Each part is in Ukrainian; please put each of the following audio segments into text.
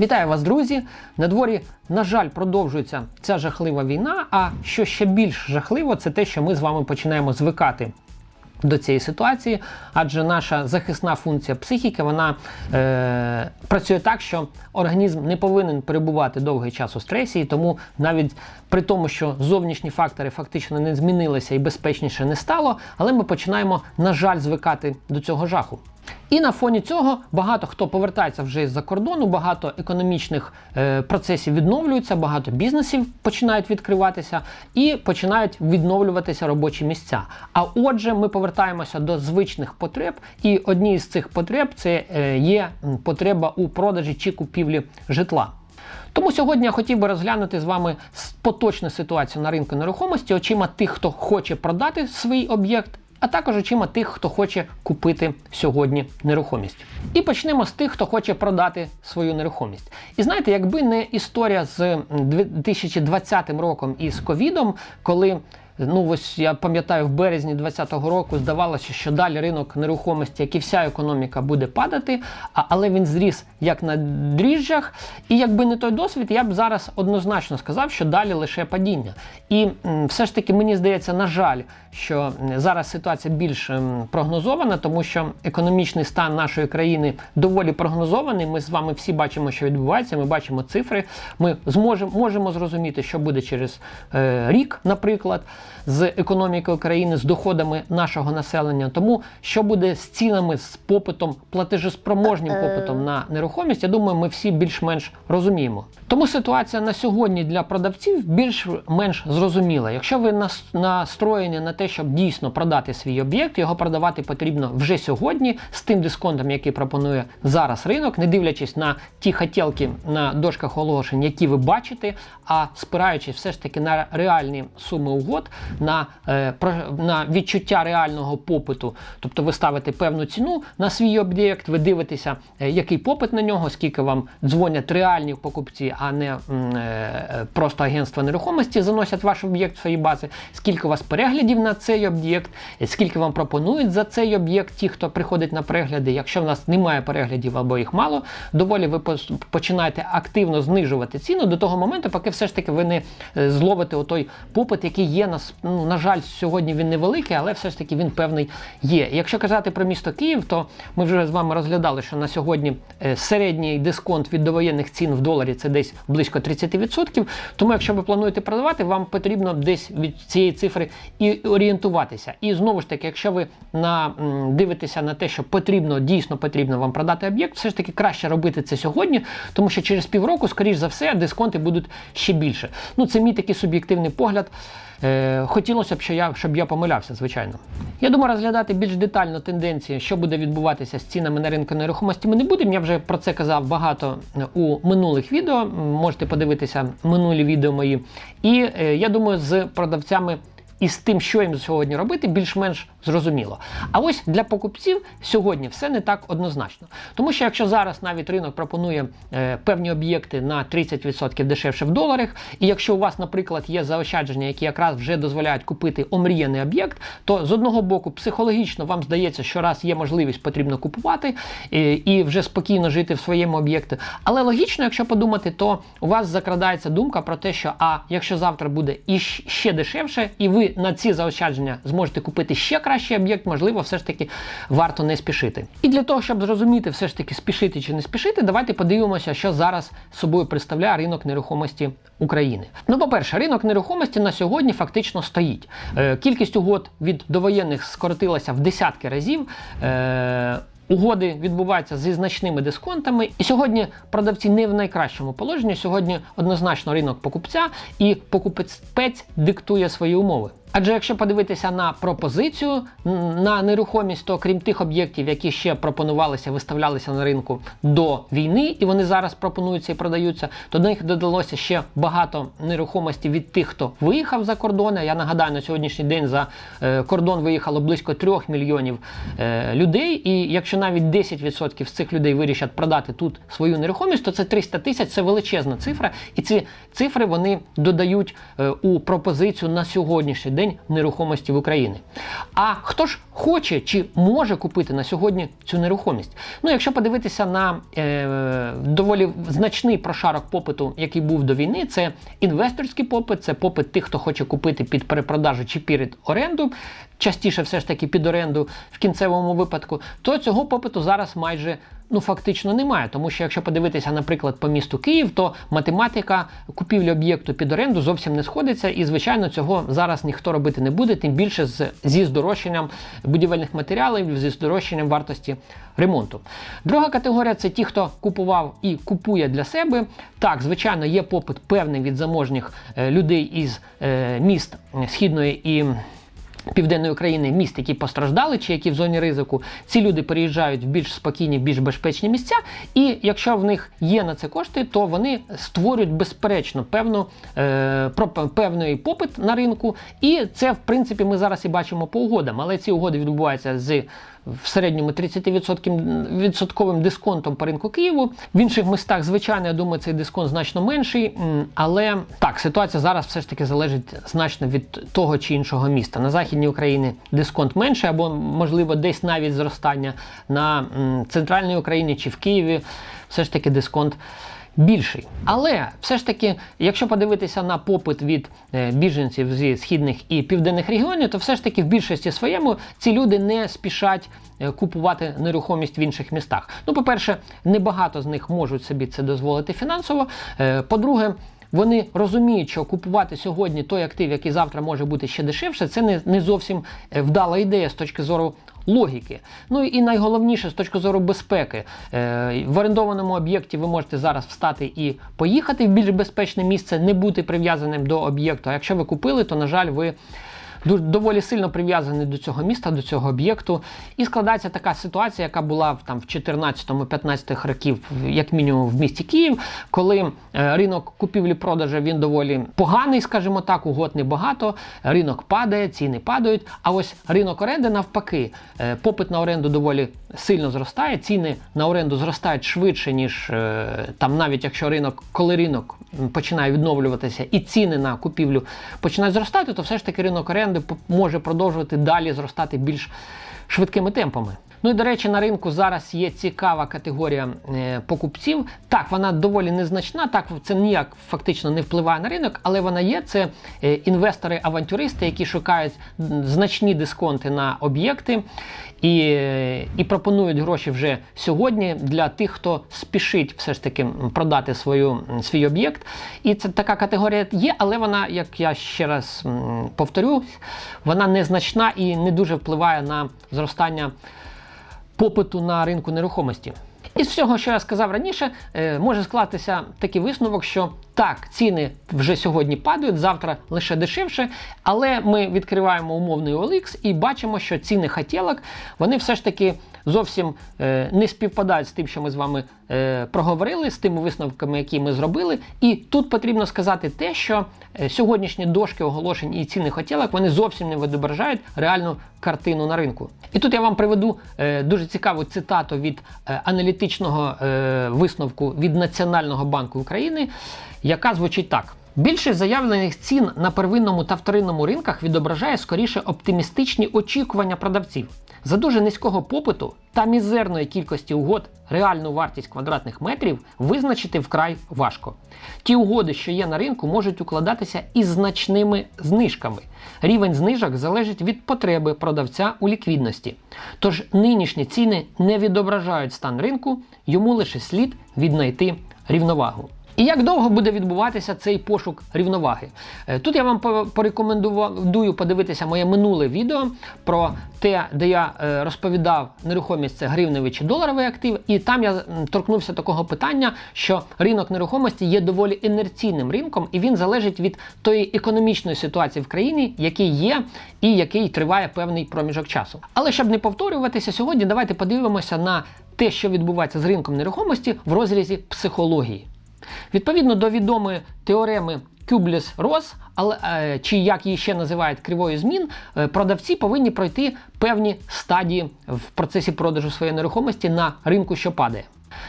Вітаю вас, друзі! На дворі, на жаль, продовжується ця жахлива війна. А що ще більш жахливо, це те, що ми з вами починаємо звикати. До цієї ситуації, адже наша захисна функція психіки вона е, працює так, що організм не повинен перебувати довгий час у стресі, і тому навіть при тому, що зовнішні фактори фактично не змінилися і безпечніше не стало, але ми починаємо, на жаль, звикати до цього жаху. І на фоні цього багато хто повертається вже з-за кордону, багато економічних е, процесів відновлюються, багато бізнесів починають відкриватися і починають відновлюватися робочі місця. А отже, ми повертаємося до звичних потреб, і одні з цих потреб це е, є потреба у продажі чи купівлі житла. Тому сьогодні я хотів би розглянути з вами поточну ситуацію на ринку нерухомості очима тих, хто хоче продати свій об'єкт, а також очима тих, хто хоче купити сьогодні нерухомість. І почнемо з тих, хто хоче продати свою нерухомість. І знаєте, якби не історія з 2020 роком і з ковідом, коли Ну, ось я пам'ятаю, в березні 2020 року здавалося, що далі ринок нерухомості, як і вся економіка, буде падати, а, але він зріс як на дріжджах. І якби не той досвід, я б зараз однозначно сказав, що далі лише падіння. І все ж таки мені здається, на жаль, що зараз ситуація більш прогнозована, тому що економічний стан нашої країни доволі прогнозований. Ми з вами всі бачимо, що відбувається. Ми бачимо цифри. Ми зможемо можемо зрозуміти, що буде через е, рік, наприклад, з економікою країни, з доходами нашого населення. Тому що буде з цінами, з попитом, платежеспроможнім попитом на нерухомість, я думаю, ми всі більш-менш розуміємо. Тому ситуація на сьогодні для продавців більш-менш зрозуміла. Якщо ви нас- настроєні на те, щоб дійсно продати свій об'єкт, його продавати потрібно вже сьогодні з тим дисконтом, який пропонує зараз ринок, не дивлячись на ті хотілки на дошках оголошень, які ви бачите, а спираючись все ж таки на реальні суми угод, на, е, на відчуття реального попиту. Тобто ви ставите певну ціну на свій об'єкт, ви дивитеся, е, який попит на нього, скільки вам дзвонять реальні покупці, а не е, просто агентства нерухомості заносять ваш об'єкт в свої бази, скільки у вас переглядів на цей об'єкт, скільки вам пропонують за цей об'єкт, ті, хто приходить на перегляди. Якщо в нас немає переглядів або їх мало, доволі ви починаєте активно знижувати ціну до того моменту, поки все ж таки ви не зловите отой попит, який є на с- ну, на жаль, сьогодні він невеликий, але все ж таки він певний є. Якщо казати про місто Київ, то ми вже з вами розглядали, що на сьогодні е, середній дисконт від довоєнних цін в доларі це десь близько 30%. Тому, якщо ви плануєте продавати, вам потрібно десь від цієї цифри і орієнтуватися. І знову ж таки, якщо ви на, дивитеся на те, що потрібно, дійсно потрібно вам продати об'єкт, все ж таки краще робити це сьогодні, тому що через півроку, скоріш за все, дисконти будуть ще більше. Ну, це мій такий суб'єктивний погляд. Е, хотілося б, що я, щоб я помилявся, звичайно. Я думаю, розглядати більш детально тенденції, що буде відбуватися з цінами на ринку нерухомості, ми не будемо. Я вже про це казав багато е, у минулих відео. Можете подивитися минулі відео мої. І е, я думаю, з продавцями. І з тим, що їм сьогодні робити, більш-менш зрозуміло. А ось для покупців сьогодні все не так однозначно. Тому що якщо зараз навіть ринок пропонує е, певні об'єкти на 30% дешевше в доларах, і якщо у вас, наприклад, є заощадження, які якраз вже дозволяють купити омріяний об'єкт, то з одного боку психологічно вам здається, що раз є можливість, потрібно купувати е, і вже спокійно жити в своєму об'єкті. Але логічно, якщо подумати, то у вас закрадається думка про те, що а якщо завтра буде і ще дешевше, і ви на ці заощадження зможете купити ще кращий об'єкт, можливо, все ж таки варто не спішити. І для того, щоб зрозуміти, все ж таки спішити чи не спішити, давайте подивимося, що зараз собою представляє ринок нерухомості України. Ну, по-перше, ринок нерухомості на сьогодні фактично стоїть. Е, Кількість угод від довоєнних скоротилася в десятки разів. Е, Угоди відбуваються зі значними дисконтами, і сьогодні продавці не в найкращому положенні. Сьогодні однозначно ринок покупця, і покупець диктує свої умови. Адже якщо подивитися на пропозицію на нерухомість, то крім тих об'єктів, які ще пропонувалися, виставлялися на ринку до війни, і вони зараз пропонуються і продаються, то до них додалося ще багато нерухомості від тих, хто виїхав за кордон. Я нагадаю, на сьогоднішній день за е, кордон виїхало близько 3 мільйонів е, людей. І якщо навіть 10% з цих людей вирішать продати тут свою нерухомість, то це 300 тисяч, це величезна цифра. І ці цифри вони додають е, у пропозицію на сьогоднішній день. День нерухомості в Україні. А хто ж хоче чи може купити на сьогодні цю нерухомість? Ну, якщо подивитися на е, доволі значний прошарок попиту, який був до війни, це інвесторський попит, це попит тих, хто хоче купити під перепродажу чи під оренду, частіше все ж таки під оренду в кінцевому випадку, то цього попиту зараз майже ну фактично немає. Тому що якщо подивитися, наприклад, по місту Київ, то математика купівлі об'єкту під оренду зовсім не сходиться, і звичайно цього зараз ніхто робити не буде, тим більше з, зі здорожчанням будівельних матеріалів, зі здорожчанням вартості ремонту. Друга категорія це ті, хто купував і купує для себе. Так, звичайно, є попит певний від заможніх е, людей із е, міст східної і. Південної України міст, які постраждали чи які в зоні ризику, ці люди переїжджають в більш спокійні, більш безпечні місця. І якщо в них є на це кошти, то вони створюють безперечно певну е, певний попит на ринку. І це, в принципі, ми зараз і бачимо по угодам. Але ці угоди відбуваються з в середньому 30% відсотковим дисконтом по ринку Києву. В інших містах, звичайно, я думаю, цей дисконт значно менший. Але так, ситуація зараз все ж таки залежить значно від того чи іншого міста. На західній Україні дисконт менший, або, можливо, десь навіть зростання на центральній Україні чи в Києві. Все ж таки дисконт більший. Але все ж таки, якщо подивитися на попит від е, біженців зі східних і південних регіонів, то все ж таки в більшості своєму ці люди не спішать е, купувати нерухомість в інших містах. Ну, по-перше, небагато з них можуть собі це дозволити фінансово. Е, по-друге, вони розуміють, що купувати сьогодні той актив, який завтра може бути ще дешевше, це не не зовсім вдала ідея з точки зору логіки. Ну і найголовніше з точки зору безпеки. Е, в орендованому об'єкті ви можете зараз встати і поїхати в більш безпечне місце, не бути прив'язаним до об'єкту. А якщо ви купили, то на жаль, ви доволі сильно прив'язаний до цього міста, до цього об'єкту. І складається така ситуація, яка була там в 14-15 років, як мінімум, в місті Київ, коли е, ринок купівлі-продажу він доволі поганий, скажімо так, угод небагато, ринок падає, ціни падають. А ось ринок оренди навпаки, е, попит на оренду доволі сильно зростає, ціни на оренду зростають швидше, ніж е, там, навіть якщо ринок, коли ринок починає відновлюватися і ціни на купівлю починають зростати, то все ж таки ринок оренди може продовжувати далі зростати більш швидкими темпами. Ну і до речі, на ринку зараз є цікава категорія е, покупців. Так, вона доволі незначна, так це ніяк фактично не впливає на ринок, але вона є. Це е, інвестори-авантюристи, які шукають значні дисконти на об'єкти і і пропонують гроші вже сьогодні для тих, хто спішить все ж таки продати свою, свій об'єкт. І це така категорія є, але вона, як я ще раз повторю, вона незначна і не дуже впливає на зростання попиту на ринку нерухомості. Із всього, що я сказав раніше, е, може склатися такий висновок, що так, ціни вже сьогодні падають, завтра лише дешевше, але ми відкриваємо умовний OLX і бачимо, що ціни хотілок, вони все ж таки зовсім е, не співпадають з тим, що ми з вами е, проговорили, з тими висновками, які ми зробили. І тут потрібно сказати те, що е, сьогоднішні дошки оголошень і ціни хотілок вони зовсім не відображають реальну картину на ринку. І тут я вам приведу дуже цікаву цитату від аналітичного висновку від Національного банку України, яка звучить так. Більшість заявлених цін на первинному та вторинному ринках відображає скоріше оптимістичні очікування продавців. За дуже низького попиту та мізерної кількості угод реальну вартість квадратних метрів визначити вкрай важко. Ті угоди, що є на ринку, можуть укладатися із значними знижками. Рівень знижок залежить від потреби продавця у ліквідності. Тож нинішні ціни не відображають стан ринку, йому лише слід віднайти рівновагу. І як довго буде відбуватися цей пошук рівноваги? Е, тут я вам порекомендую подивитися моє минуле відео про те, де я е, розповідав нерухомість це гривневий чи доларовий актив, і там я торкнувся такого питання, що ринок нерухомості є доволі інерційним ринком, і він залежить від тої економічної ситуації в країні, який є, і який триває певний проміжок часу. Але щоб не повторюватися сьогодні, давайте подивимося на те, що відбувається з ринком нерухомості в розрізі психології. Відповідно до відомої теореми Кюбліс-Рос, але е, чи як її ще називають кривою змін, е, продавці повинні пройти певні стадії в процесі продажу своєї нерухомості на ринку, що падає.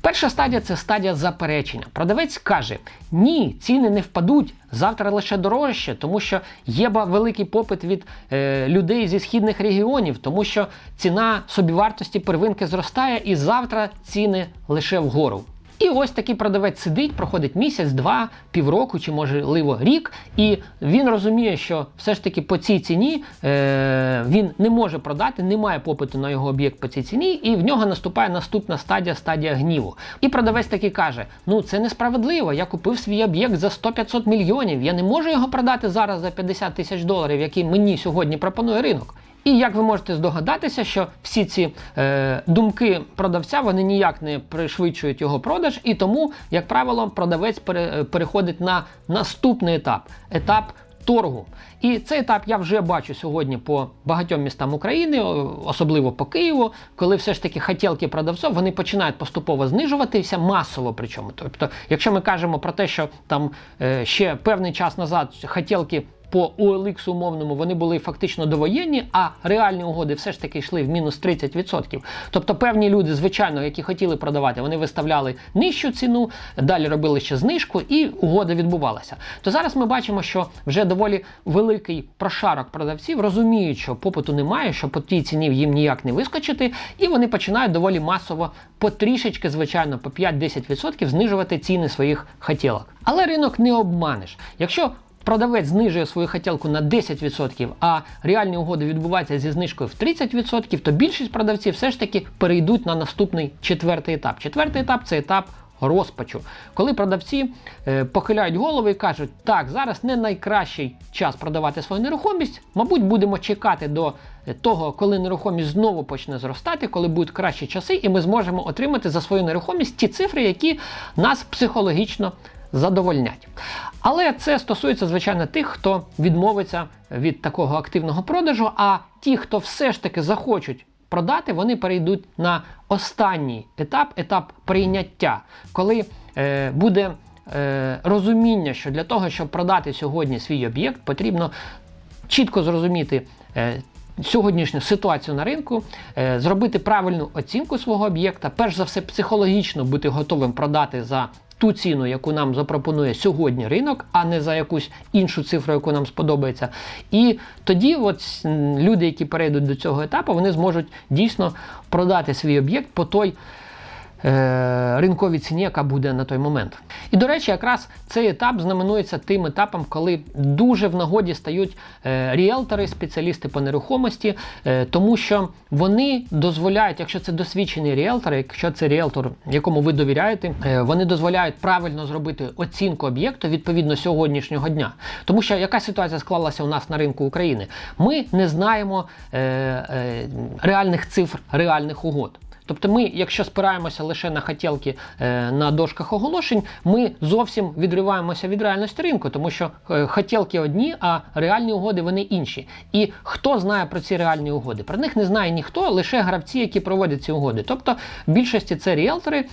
Перша стадія це стадія заперечення. Продавець каже: ні, ціни не впадуть. Завтра лише дорожче, тому що є великий попит від е, людей зі східних регіонів, тому що ціна собівартості первинки зростає, і завтра ціни лише вгору. І ось такий продавець сидить, проходить місяць, два, півроку чи, можливо, рік, і він розуміє, що все ж таки по цій ціні е, він не може продати, немає попиту на його об'єкт по цій ціні, і в нього наступає наступна стадія стадія гніву. І продавець таки каже: Ну це несправедливо. Я купив свій об'єкт за 100-500 мільйонів. Я не можу його продати зараз за 50 тисяч доларів, який мені сьогодні пропонує ринок. І як ви можете здогадатися, що всі ці е, думки продавця вони ніяк не пришвидшують його продаж, і тому, як правило, продавець пере, переходить на наступний етап етап торгу. І цей етап я вже бачу сьогодні по багатьом містам України, особливо по Києву, коли все ж таки хотілки продавців вони починають поступово знижуватися масово. Причому, тобто, якщо ми кажемо про те, що там е, ще певний час назад хотілки по OLX умовному вони були фактично довоєнні, а реальні угоди все ж таки йшли в мінус 30%. Тобто певні люди, звичайно, які хотіли продавати, вони виставляли нижчу ціну, далі робили ще знижку, і угода відбувалася. То зараз ми бачимо, що вже доволі великий прошарок продавців розуміють, що попиту немає, що по тій ціні їм ніяк не вискочити, і вони починають доволі масово потрішечки, звичайно, по 5-10% знижувати ціни своїх хотілок. Але ринок не обманеш. Якщо продавець знижує свою хотілку на 10%, а реальні угоди відбуваються зі знижкою в 30%, то більшість продавців все ж таки перейдуть на наступний четвертий етап. Четвертий етап це етап. Розпачу, коли продавці е, похиляють голови і кажуть, так, зараз не найкращий час продавати свою нерухомість, мабуть, будемо чекати до е, того, коли нерухомість знову почне зростати, коли будуть кращі часи, і ми зможемо отримати за свою нерухомість ті цифри, які нас психологічно задовольнять. Але це стосується, звичайно, тих, хто відмовиться від такого активного продажу. А ті, хто все ж таки захочуть продати, вони перейдуть на останній етап етап прийняття, коли е, буде е, розуміння, що для того, щоб продати сьогодні свій об'єкт, потрібно чітко зрозуміти. Е, Сьогоднішню ситуацію на ринку, е, зробити правильну оцінку свого об'єкта, перш за все, психологічно бути готовим продати за ту ціну, яку нам запропонує сьогодні ринок, а не за якусь іншу цифру, яку нам сподобається. І тоді, от люди, які перейдуть до цього етапу, вони зможуть дійсно продати свій об'єкт по той. Е, ринковій ціні, яка буде на той момент. І, до речі, якраз цей етап знаменується тим етапом, коли дуже в нагоді стають е, ріелтори, спеціалісти по нерухомості, е, тому що вони дозволяють, якщо це досвідчений ріелтор, якщо це ріелтор, якому ви довіряєте, вони дозволяють правильно зробити оцінку об'єкту відповідно сьогоднішнього дня. Тому що яка ситуація склалася у нас на ринку України? Ми не знаємо реальних цифр, реальних угод. Тобто, ми, якщо спираємося лише на хотілки е, на дошках оголошень, ми зовсім відриваємося від реальності ринку, тому що е, хотілки одні, а реальні угоди вони інші. І хто знає про ці реальні угоди? Про них не знає ніхто, лише гравці, які проводять ці угоди. Тобто в більшості це ріелтори,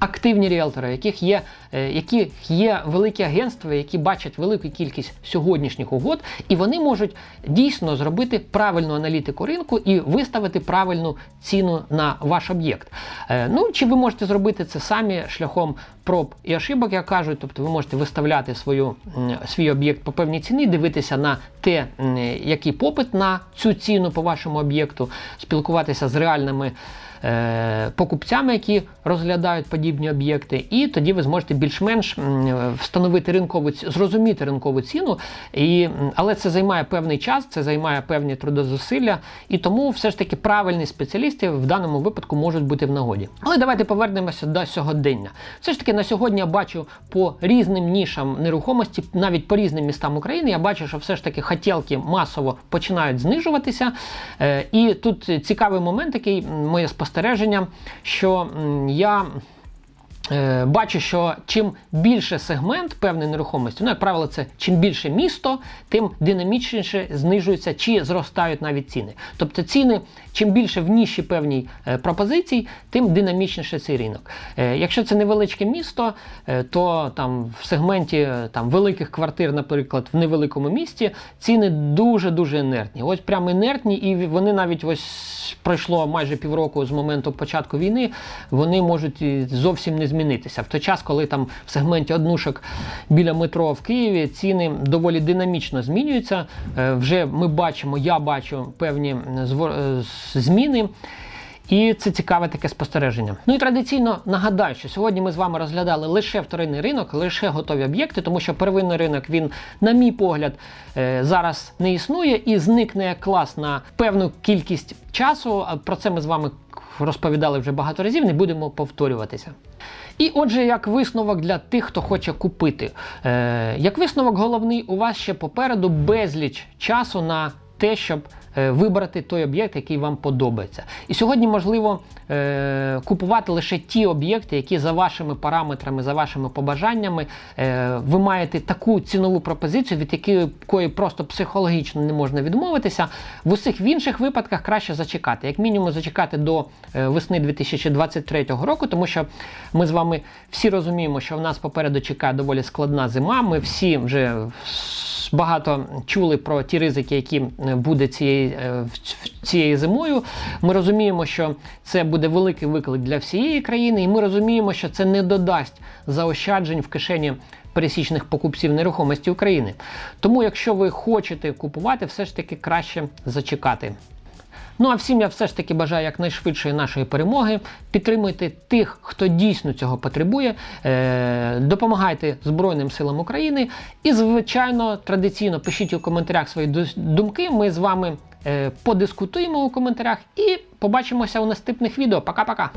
активні ріелтори, яких є е, які є великі агентства, які бачать велику кількість сьогоднішніх угод, і вони можуть дійсно зробити правильну аналітику ринку і виставити правильну ціну на ваш об'єкт. Е, ну чи ви можете зробити це самі шляхом проб і ошибок, як кажуть, тобто ви можете виставляти свою, свій об'єкт по певній ціні, дивитися на те, який попит на цю ціну по вашому об'єкту, спілкуватися з реальними. Е, покупцями, які розглядають подібні об'єкти, і тоді ви зможете більш-менш встановити ринкову зрозуміти ринкову ціну. І, Але це займає певний час, це займає певні трудозусилля, і тому все ж таки правильні спеціалісти в даному випадку можуть бути в нагоді. Але давайте повернемося до сьогодення. Все ж таки на сьогодні я бачу по різним нішам нерухомості, навіть по різним містам України, я бачу, що все ж таки хотілки масово починають знижуватися. Е, і тут цікавий момент, який моє спостереження спостереження, що я Бачу, що чим більше сегмент певної нерухомості, ну, як правило, це чим більше місто, тим динамічніше знижуються чи зростають навіть ціни. Тобто ціни, чим більше в ніші певній е, пропозицій, тим динамічніше цей ринок. Е, Якщо це невеличке місто, е, то там в сегменті е, там, великих квартир, наприклад, в невеликому місті, ціни дуже-дуже інертні. Ось прямо інертні, і вони навіть ось пройшло майже півроку з моменту початку війни, вони можуть зовсім не змінитися. В той час, коли там в сегменті однушок біля метро в Києві ціни доволі динамічно змінюються. Е, Вже ми бачимо, я бачу певні е, з- зміни. І це цікаве таке спостереження. Ну і традиційно нагадаю, що сьогодні ми з вами розглядали лише вторинний ринок, лише готові об'єкти, тому що первинний ринок він, на мій погляд, е, зараз не існує і зникне клас на певну кількість часу. Про це ми з вами розповідали вже багато разів, не будемо повторюватися. І отже, як висновок для тих, хто хоче купити. Е, як висновок головний, у вас ще попереду безліч часу на те, щоб вибрати той об'єкт, який вам подобається. І сьогодні можливо е, купувати лише ті об'єкти, які за вашими параметрами, за вашими побажаннями, е, ви маєте таку цінову пропозицію, від якої просто психологічно не можна відмовитися. В усіх інших випадках краще зачекати, як мінімум зачекати до е, весни 2023 року, тому що ми з вами всі розуміємо, що в нас попереду чекає доволі складна зима. Ми всі вже багато чули про ті ризики, які е, буде цієї, е, в ц- цією зимою. Ми розуміємо, що це буде великий виклик для всієї країни, і ми розуміємо, що це не додасть заощаджень в кишені. Пересічних покупців нерухомості України. Тому, якщо ви хочете купувати, все ж таки краще зачекати. Ну а всім я все ж таки бажаю якнайшвидшої нашої перемоги. Підтримуйте тих, хто дійсно цього потребує. Е, допомагайте Збройним силам України. І, звичайно, традиційно пишіть у коментарях свої думки. Ми з вами е, подискутуємо у коментарях і побачимося у наступних відео. Пока-пока!